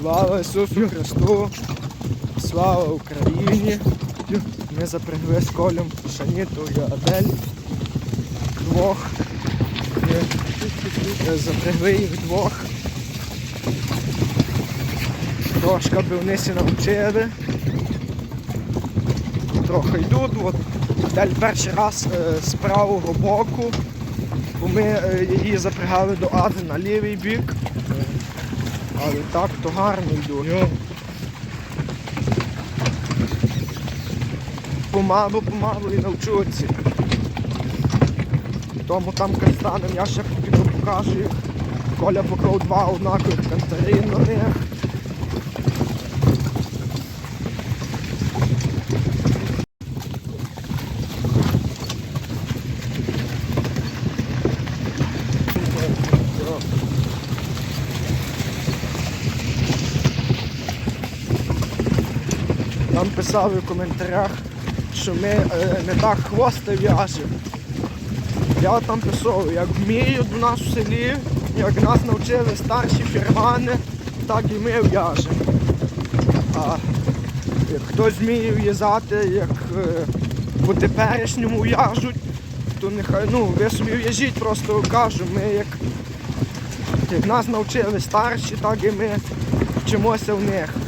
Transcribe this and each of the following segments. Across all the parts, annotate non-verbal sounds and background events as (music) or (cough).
Слава Ісусу Христу! Слава Україні! Ми запрягли з колем Шаніту і Адель. Двох. Запрягли їх двох. Трошки би вони сі навчили. Трохи йдуть. От Адель перший раз е, з правого боку. Бо ми е, її запрягали до Ади на лівий бік. Але так то гарно йду. Помалу, помалу і навчуться. Тому там кастаном я ще піду покажу. Коля поклав два однакових кантарин на них. Там писали в коментарях, що ми е, не так хвости в'яжемо. Я там писав, як вміють у нас в селі, як нас навчили старші фірмани, так і ми в'яжемо. А як хтось вміє в'язати, як е, по теперішньому в'яжуть, то нехай ну, ви собі в'яжіть, просто кажу, ми як, як нас навчили старші, так і ми вчимося в них.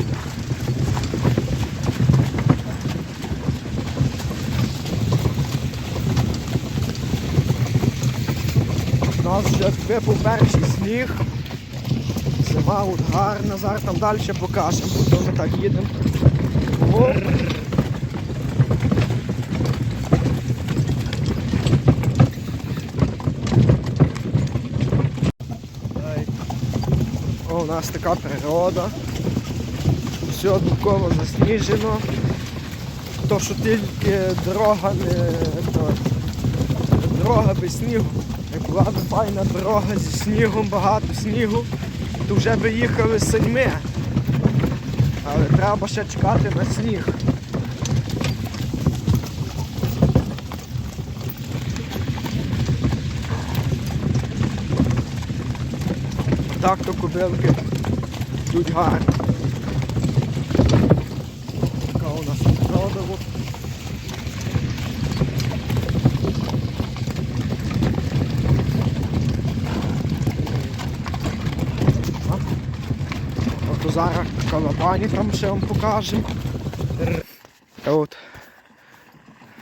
Нас вже випав перший сніг. Зима от гарна, зараз там далі покажемо, бо ми так їдемо. О, у нас така природа. Все довкола засніжено. То, що тільки дорога не то, дорога без снігу. Б файна дорога зі снігом, багато снігу, то вже би їхали з саньми. Але треба ще чекати на сніг. Так то кобилки йдуть гарно. Така у нас природа. От зараз калабані там ще вам покажемо. От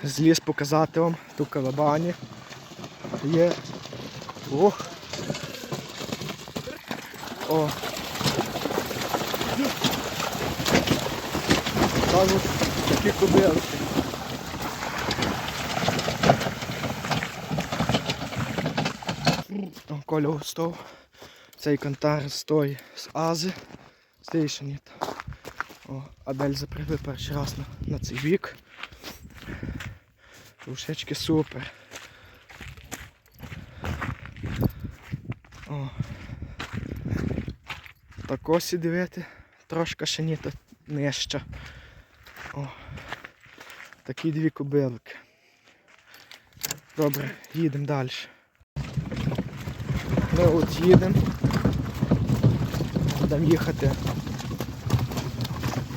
зліз показати вам ту калабані. Є. Ох. О. Кажуть, такі кобилки. Там Коля стов. Цей кантар стой з Ази. Стейшені. О, Адель запрягли перший раз на, на цей бік. Рушечки супер. О. Так ось дивити, трошки ще ні, то нижче. О. Такі дві кобилки. Добре, їдемо далі. Ми от їдемо. Будемо їхати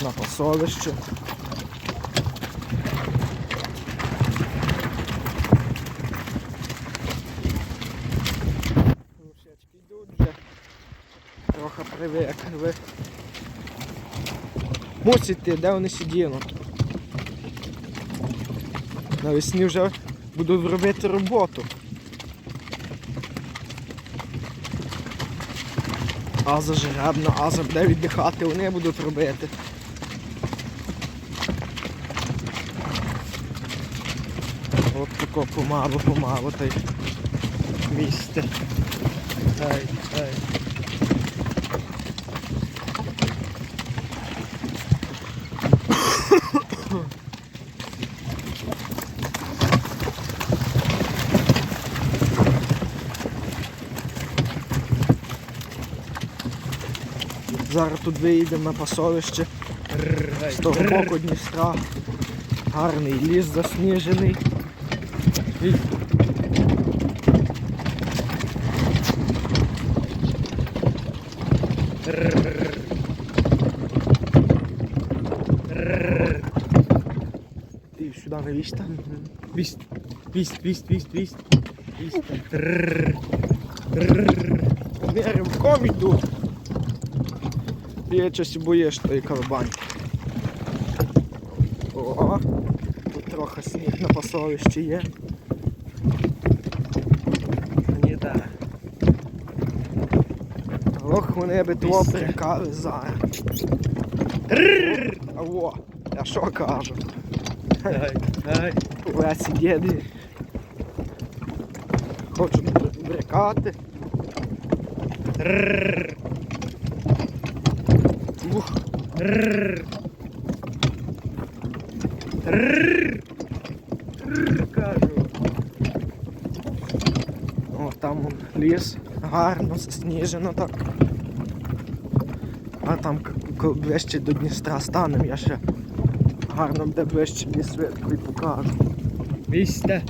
на посолище. Рушечки йдуть вже. Трохи привикли. Мусите, де вони сидінуть. Навесні вже буду робити роботу. Аза жеребна, Аза буде віддихати, вони будуть робити. От тако помалу, помалу той місце. Ей, ей. Зараз тут виїдемо на пасовище з того боку Дністра. Гарний ліс засніжений. Ти сюди на віст. Віст, віст, віст, віст. вість. Вість. Віримо в коміду. Я щось боїш тої колобаньки. О, тут трохи сніг на пасовищі є. Ні, так. Ох, вони би того прикали зараз. Аво, я що кажу? Дай, дай. Лесі діди. Хочуть брикати. Ух, Кажу. о, там он ліс, гарно, засніжено так. А там ближче до Дністра станем, я ще гарно буде ближче ліс і покажу. Вісте.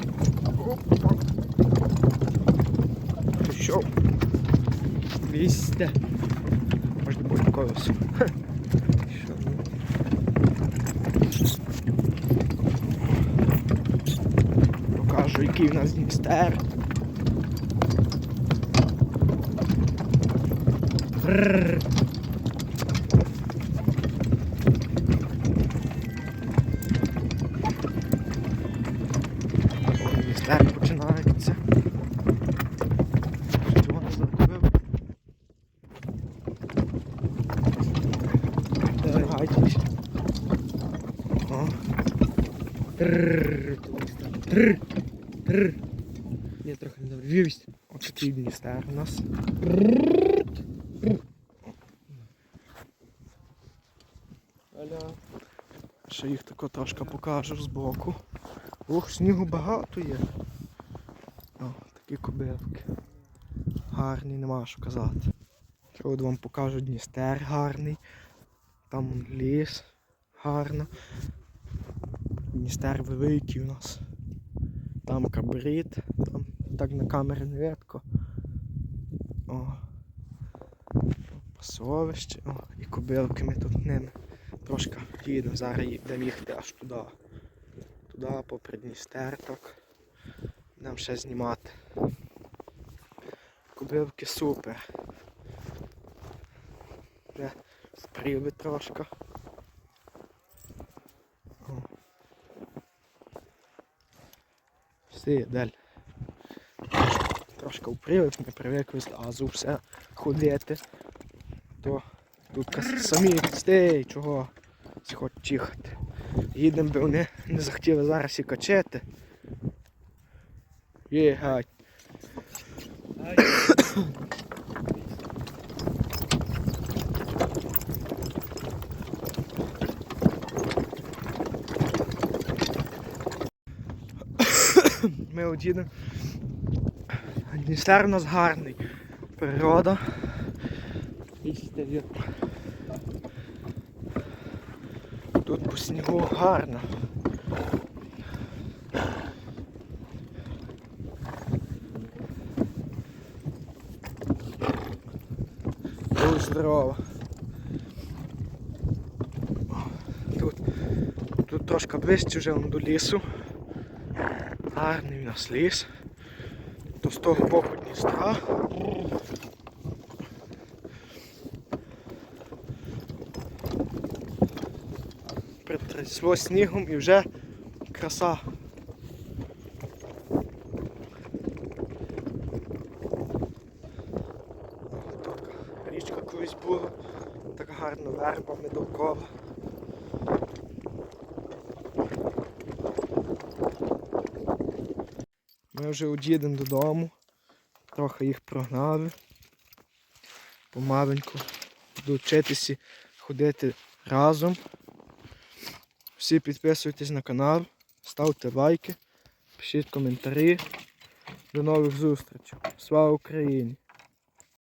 Що? Вісте. Що? Покажу, який в нас Дністер. Дністер Ні, трохи не добре. Вість. от такий Дністер у нас. Аля. Ще їх тако трошки покажу збоку. Ох, снігу багато є. О, такі кобилки. Гарні, нема що казати. От вам покажу Дністер гарний. Там ліс гарно. Дністер великий у нас. Там кабрит, там так на камері не видко. О. Пасовище. О, і кобилки ми тут ними. Трошки їдемо, зараз їдемо їхати аж туди. Туди, попри Дністер так. Нам ще знімати. Кобилки супер. Де впріли трошки. Далі. Трошки впріли, не привик зразу все ходити. То тут самі стей, чого хоч чихати. Їдемо, бо вони не захотіли зараз і качати. Є. (clears throat) Ми от їдемо. Дністер у нас гарний. Природа. Вісте. Ві- Тут по снігу гарно. Дуже здорово. Тут, тут трошки ближче вже до лісу. Гарний у нас ліс. То з того боку Дністра. Притрясло снігом і вже краса. Річка колись була, так гарно вербами довкола. Ми вже од'їдемо додому, трохи їх прогнали. Помаленьку. Буду вчитися ходити разом. Всі підписуйтесь на канал, ставте лайки, пишіть коментарі. До нових зустрічей. Слава Україні!